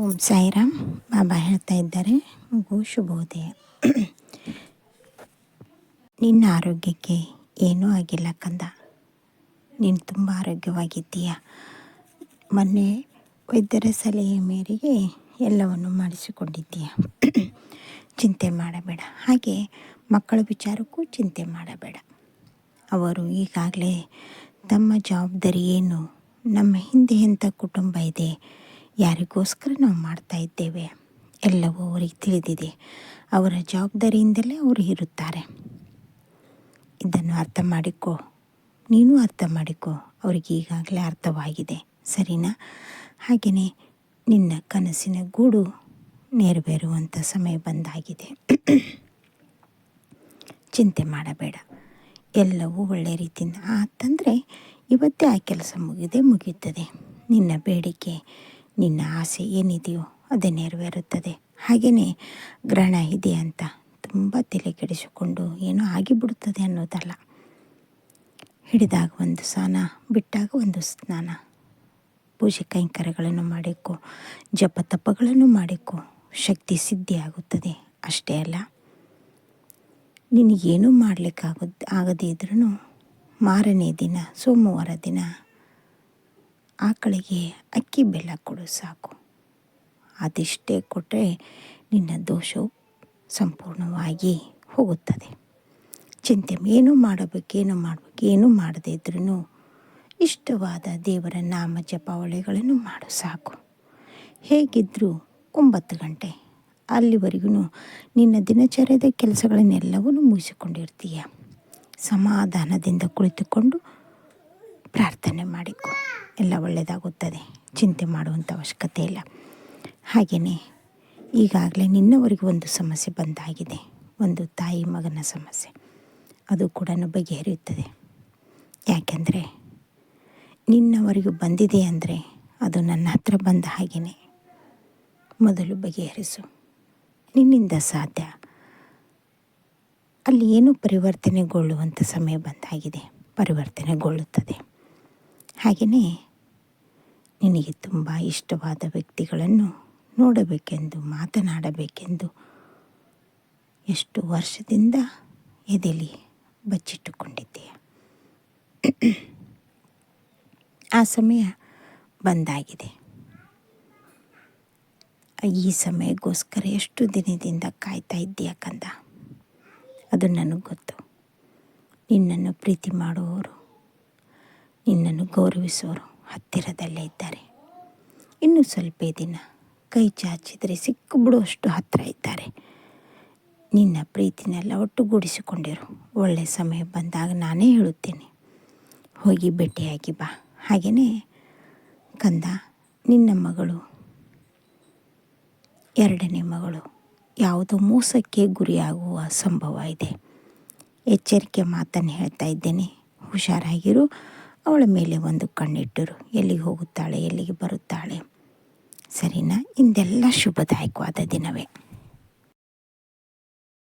ಓಂ ಸಾಯಿರಾಮ್. ಬಾಬಾ ಹೇಳ್ತಾ ಇದ್ದಾರೆ. ಮಗು ಶುಭೋದಯ. ನಿನ್ನ ಆರೋಗ್ಯಕ್ಕೆ ಏನೂ ಆಗಿಲ್ಲ ಕಂದ. ನೀನು ತುಂಬ ಆರೋಗ್ಯವಾಗಿದ್ದೀಯ? ಮೊನ್ನೆ ವೈದ್ಯರ ಸಲಹೆ ಮೇರೆಗೆ ಎಲ್ಲವನ್ನು ಮಾಡಿಸಿಕೊಂಡಿದ್ದೀಯ? ಚಿಂತೆ ಮಾಡಬೇಡ. ಹಾಗೆ ಮಕ್ಕಳ ವಿಚಾರಕ್ಕೂ ಚಿಂತೆ ಮಾಡಬೇಡ. ಅವರು ಈಗಾಗಲೇ ತಮ್ಮ ಜವಾಬ್ದಾರಿ ಏನು? ನಮ್ಮ ಹಿಂದೆ ಎಂಥ ಕುಟುಂಬ ಇದೆ? ಯಾರಿಗೋಸ್ಕರ ನಾವು ಮಾಡ್ತಾ ಇದ್ದೇವೆ? ಎಲ್ಲವೂ ಅವರಿಗೆ ತಿಳಿದಿದೆ. ಅವರ ಜವಾಬ್ದಾರಿಯಿಂದಲೇ ಅವರು ಇರುತ್ತಾರೆ. ಇದನ್ನು ಅರ್ಥ ಮಾಡಿಕೊ. ನೀನು ಅರ್ಥ ಮಾಡಿಕೊ. ಅವರಿಗೆ ಈಗಾಗಲೇ ಅರ್ಥವಾಗಿದೆ. ಸರಿನಾ? ಹಾಗೆಯೇ ನಿನ್ನ ಕನಸಿನ ಗೂಡು ನೆರವೇರುವಂಥ ಸಮಯ ಬಂದಾಗಿದೆ. ಚಿಂತೆ ಮಾಡಬೇಡ. ಎಲ್ಲವೂ ಒಳ್ಳೆ ರೀತಿಯಿಂದ. ಆತಂದರೆ ಇವತ್ತೇ ಆ ಕೆಲಸ ಮುಗಿದೆ ಮುಗಿಯುತ್ತದೆ. ನಿನ್ನ ಬೇಡಿಕೆ ನಿನ್ನ ಆಸೆ ಏನಿದೆಯೋ ಅದೇ ನೆರವೇರುತ್ತದೆ. ಹಾಗೆಯೇ ಗ್ರಹಣ ಇದೆ ಅಂತ ತುಂಬ ತಲೆ ಕೆಡಿಸಿಕೊಂಡು ಏನೋ ಆಗಿಬಿಡುತ್ತದೆ ಅನ್ನೋದಲ್ಲ. ಹಿಡಿದಾಗ ಒಂದು ಸ್ನಾನ, ಬಿಟ್ಟಾಗ ಒಂದು ಸ್ನಾನ. ಪೂಜೆ ಕೈಂಕರ್ಯಗಳನ್ನು ಮಾಡಿಕೊ, ಜಪ ತಪಗಳನ್ನು ಮಾಡಿಕೊ, ಶಕ್ತಿ ಸಿದ್ಧಿ ಆಗುತ್ತದೆ ಅಷ್ಟೇ ಅಲ್ಲ, ನಿನಗೇನೂ ಮಾಡಲಿಕ್ಕಾಗ ಆಗದೇ ಇದ್ರೂ ಮಾರನೇ ದಿನ, ಸೋಮವಾರ ದಿನ ಆಕಳಿಗೆ ಅಕ್ಕಿ ಬೆಲ್ಲ ಕೊಡು ಸಾಕು. ಅದಿಷ್ಟೇ ಕೊಟ್ಟರೆ ನಿನ್ನ ದೋಷವು ಸಂಪೂರ್ಣವಾಗಿ ಹೋಗುತ್ತದೆ. ಚಿಂತೆ ಏನು ಮಾಡಬೇಕು ಏನು ಮಾಡಬೇಕು, ಏನೂ ಮಾಡದೇ ಇದ್ರೂ ಇಷ್ಟವಾದ ದೇವರ ನಾಮ ಜಪಾವಳಿಗಳನ್ನು ಮಾಡು ಸಾಕು. ಹೇಗಿದ್ದರೂ ಒಂಬತ್ತು ಗಂಟೆ, ಅಲ್ಲಿವರೆಗೂ ನಿನ್ನ ದಿನಚರ್ಯದ ಕೆಲಸಗಳನ್ನೆಲ್ಲವೂ ಮುಗಿಸಿಕೊಂಡಿರ್ತೀಯ. ಸಮಾಧಾನದಿಂದ ಕುಳಿತುಕೊಂಡು ಪ್ರಾರ್ಥನೆ ಮಾಡಿಕೊ. ಎಲ್ಲ ಒಳ್ಳೆಯದಾಗುತ್ತದೆ ಚಿಂತೆ ಮಾಡುವಂಥ ಅವಶ್ಯಕತೆ ಇಲ್ಲ. ಹಾಗೆಯೇ ಈಗಾಗಲೇ ನಿನ್ನವರೆಗೂ ಒಂದು ಸಮಸ್ಯೆ ಬಂದಾಗಿದೆ. ಒಂದು ತಾಯಿ ಮಗನ ಸಮಸ್ಯೆ. ಅದು ಕೂಡ ಬಗೆಹರಿಯುತ್ತದೆ ಯಾಕೆಂದರೆ ನಿನ್ನವರೆಗೂ ಬಂದಿದೆ ಅಂದರೆ ಅದು ನನ್ನ ಹತ್ರ ಬಂದ ಹಾಗೆಯೇ ಮೊದಲು ಬಗೆಹರಿಸು. ನಿನ್ನಿಂದ ಸಾಧ್ಯ. ಅಲ್ಲಿ ಏನು ಪರಿವರ್ತನೆಗೊಳ್ಳುವಂಥ ಸಮಯ ಬಂದಾಗಿದೆ. ಪರಿವರ್ತನೆಗೊಳ್ಳುತ್ತದೆ. ಹಾಗೆಯೇ ನಿನಗೆ ತುಂಬ ಇಷ್ಟವಾದ ವ್ಯಕ್ತಿಗಳನ್ನು ನೋಡಬೇಕೆಂದು, ಮಾತನಾಡಬೇಕೆಂದು ಎಷ್ಟು ವರ್ಷದಿಂದ ಎದೆಲಿ ಬಚ್ಚಿಟ್ಟುಕೊಂಡಿದ್ದೀಯ? ಆ ಸಮಯ ಬಂದಾಗಿದೆ. ಈ ಸಮಯಕ್ಕೋಸ್ಕರ ಎಷ್ಟು ದಿನದಿಂದ ಕಾಯ್ತಾ ಇದ್ದೀಯ ಕಂದ? ಅದು ನನಗೆ ಗೊತ್ತು. ನಿನ್ನನ್ನು ಪ್ರೀತಿ ಮಾಡುವವರು ನಿನ್ನನ್ನು ಗೌರವಿಸೋರು ಹತ್ತಿರದಲ್ಲೇ ಇದ್ದಾರೆ. ಇನ್ನು ಸ್ವಲ್ಪ ದಿನ ಕೈ ಚಾಚಿದರೆ ಸಿಕ್ಕಿಬಿಡುವಷ್ಟು ಹತ್ತಿರ ಇದ್ದಾರೆ. ನಿನ್ನ ಪ್ರೀತಿನೆಲ್ಲ ಒಟ್ಟುಗೂಡಿಸಿಕೊಂಡಿರು. ಒಳ್ಳೆಯ ಸಮಯ ಬಂದಾಗ ನಾನೇ ಹೇಳುತ್ತೇನೆ. ಹೋಗಿ ಭೇಟಿಯಾಗಿ ಬಾ. ಹಾಗೆಯೇ ಕಂದ, ನಿನ್ನ ಮಗಳು, ಎರಡನೇ ಮಗಳು, ಯಾವುದೋ ಮೋಸಕ್ಕೆ ಗುರಿಯಾಗುವ ಸಂಭವ ಇದೆ. ಎಚ್ಚರಿಕೆ ಮಾತನ್ನು ಹೇಳ್ತಾ ಇದ್ದೇನೆ. ಹುಷಾರಾಗಿರು. ಅವಳ ಮೇಲೆ ಒಂದು ಕಣ್ಣಿಟ್ಟರು. ಎಲ್ಲಿಗೆ ಹೋಗುತ್ತಾಳೆ ಎಲ್ಲಿಗೆ ಬರುತ್ತಾಳೆ? ಸರಿನಾ? ಇಂದೆಲ್ಲ ಶುಭದಾಯಕವಾದ ದಿನವೇ.